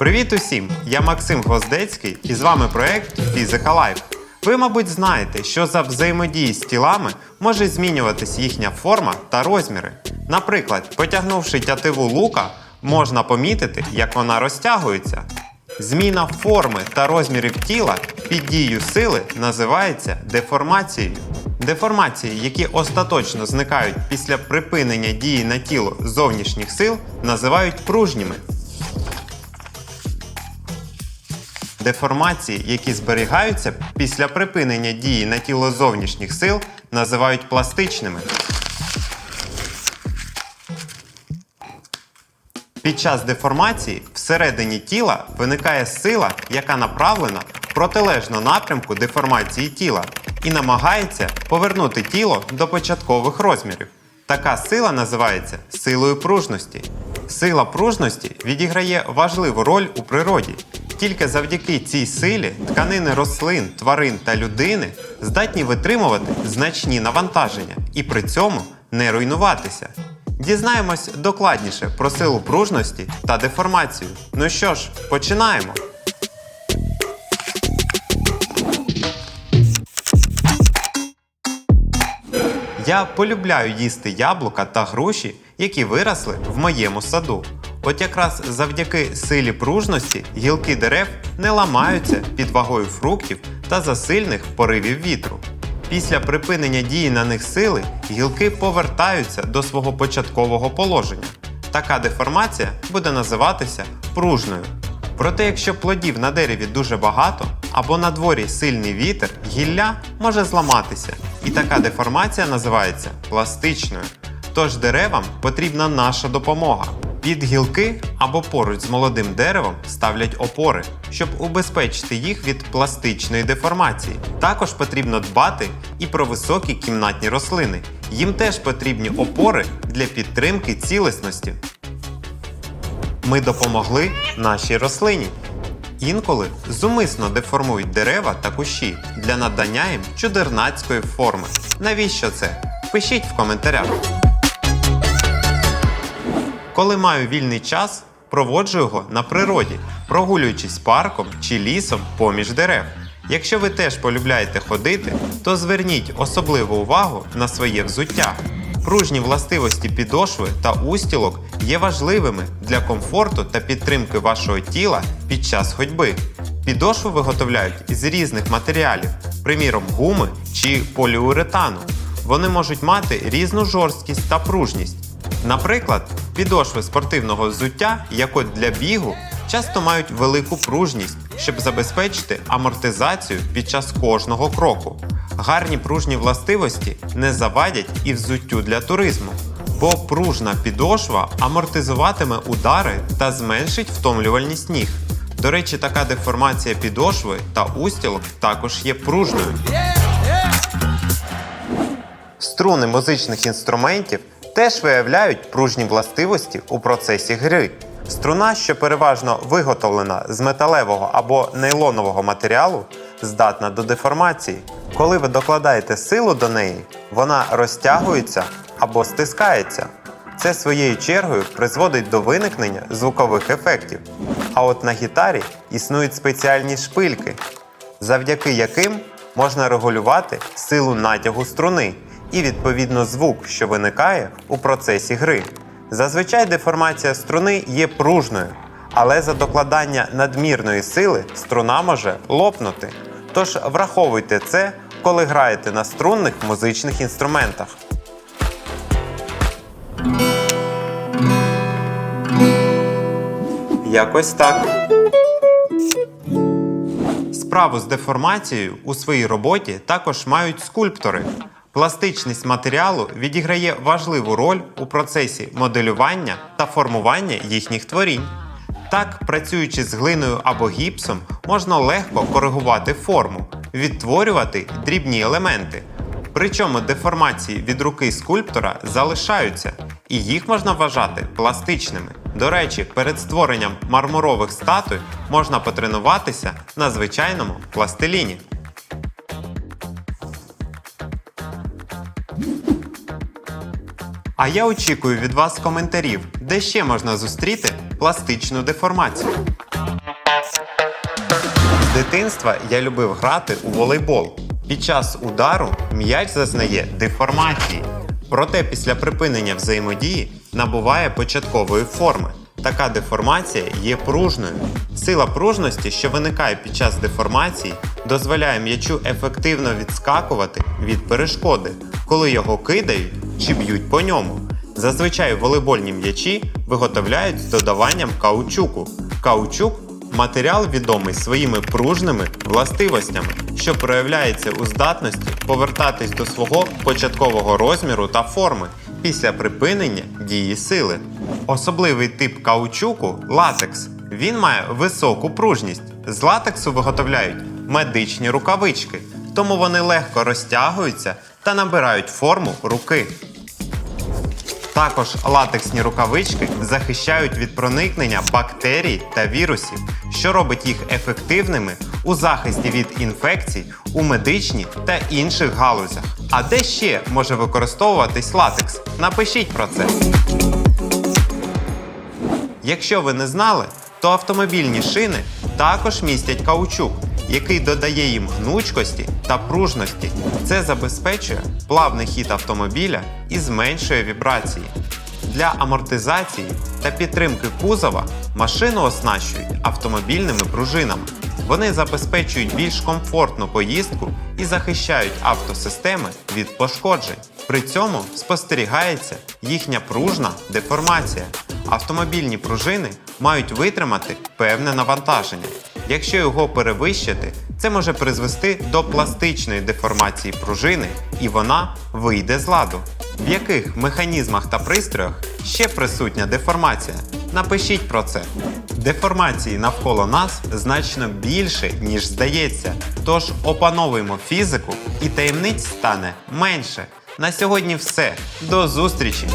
Привіт усім! Я Максим Гвоздецький і з вами проект Physical Life. Ви, мабуть, знаєте, що за взаємодії з тілами може змінюватись їхня форма та розміри. Наприклад, потягнувши тятиву лука, можна помітити, як вона розтягується. Зміна форми та розмірів тіла під дією сили називається деформацією. Деформації, які остаточно зникають після припинення дії на тіло зовнішніх сил, називають пружніми. Деформації, які зберігаються після припинення дії на тіло зовнішніх сил, називають пластичними. Під час деформації всередині тіла виникає сила, яка направлена в протилежну напрямку деформації тіла і намагається повернути тіло до початкових розмірів. Така сила називається силою пружності. Сила пружності відіграє важливу роль у природі. Тільки завдяки цій силі тканини рослин, тварин та людини здатні витримувати значні навантаження і при цьому не руйнуватися. Дізнаємось докладніше про силу пружності та деформацію. Ну що ж, починаємо. Я полюбляю їсти яблука та груші, які виросли в моєму саду. От якраз завдяки силі пружності гілки дерев не ламаються під вагою фруктів та засильних поривів вітру. Після припинення дії на них сили гілки повертаються до свого початкового положення. Така деформація буде називатися пружною. Проте, якщо плодів на дереві дуже багато або на дворі сильний вітер, гілля може зламатися, і така деформація називається пластичною. Тож деревам потрібна наша допомога. Під гілки або поруч з молодим деревом ставлять опори, щоб убезпечити їх від пластичної деформації. Також потрібно дбати і про високі кімнатні рослини. Їм теж потрібні опори для підтримки цілісності. Ми допомогли нашій рослині. Інколи зумисно деформують дерева та кущі для надання їм чудернацької форми. Навіщо це? Пишіть в коментарях. Коли маю вільний час, проводжу його на природі, прогулюючись парком чи лісом поміж дерев. Якщо ви теж полюбляєте ходити, то зверніть особливу увагу на своє взуття. Пружні властивості підошви та устілок є важливими для комфорту та підтримки вашого тіла під час ходьби. Підошви виготовляють з різних матеріалів, приміром гуми чи поліуретану. Вони можуть мати різну жорсткість та пружність. Наприклад, підошви спортивного взуття, як от для бігу, часто мають велику пружність, щоб забезпечити амортизацію під час кожного кроку. Гарні пружні властивості не завадять і взуттю для туризму, бо пружна підошва амортизуватиме удари та зменшить втомлювальність ніг. До речі, така деформація підошви та устілок також є пружною. Струни музичних інструментів теж виявляють пружні властивості у процесі гри. Струна, що переважно виготовлена з металевого або нейлонового матеріалу, здатна до деформації. Коли ви докладаєте силу до неї, вона розтягується або стискається. Це своєю чергою призводить до виникнення звукових ефектів. А от на гітарі існують спеціальні шпильки, завдяки яким можна регулювати силу натягу струни і відповідно звук, що виникає у процесі гри. Зазвичай деформація струни є пружною, але за докладання надмірної сили струна може лопнути. Тож враховуйте це, коли граєте на струнних музичних інструментах. Якось так. Справу з деформацією у своїй роботі також мають скульптори. Пластичність матеріалу відіграє важливу роль у процесі моделювання та формування їхніх творінь. Так, працюючи з глиною або гіпсом, можна легко коригувати форму, відтворювати дрібні елементи. Причому деформації від руки скульптора залишаються, і їх можна вважати пластичними. До речі, перед створенням мармурових статуй можна потренуватися на звичайному пластиліні. А я очікую від вас коментарів, де ще можна зустріти пластичну деформацію. З дитинства я любив грати у волейбол. Під час удару м'яч зазнає деформації. Проте після припинення взаємодії набуває початкової форми. Така деформація є пружною. Сила пружності, що виникає під час деформації, дозволяє м'ячу ефективно відскакувати від перешкоди, коли його кидають чи б'ють по ньому. Зазвичай волейбольні м'ячі виготовляють з додаванням каучуку. Каучук матеріал відомий своїми пружними властивостями, що проявляється у здатності повертатись до свого початкового розміру та форми після припинення дії сили. Особливий тип каучуку латекс. Він має високу пружність. З латексу виготовляють медичні рукавички, тому вони легко розтягуються та набирають форму руки. Також латексні рукавички захищають від проникнення бактерій та вірусів, що робить їх ефективними у захисті від інфекцій у медичній та інших галузях. А де ще може використовуватись латекс? Напишіть про це. Якщо ви не знали, то автомобільні шини також містять каучук, який додає їм гнучкості та пружності. Це забезпечує плавний хід автомобіля і зменшує вібрації. Для амортизації та підтримки кузова машину оснащують автомобільними пружинами. Вони забезпечують більш комфортну поїздку і захищають автосистеми від пошкоджень. При цьому спостерігається їхня пружна деформація. Автомобільні пружини мають витримати певне навантаження. Якщо його перевищити, це може призвести до пластичної деформації пружини і вона вийде з ладу. В яких механізмах та пристроях ще присутня деформація? Напишіть про це. Деформації навколо нас значно більше, ніж здається. Тож опановуємо фізику і таємниць стане менше. На сьогодні все. До зустрічі!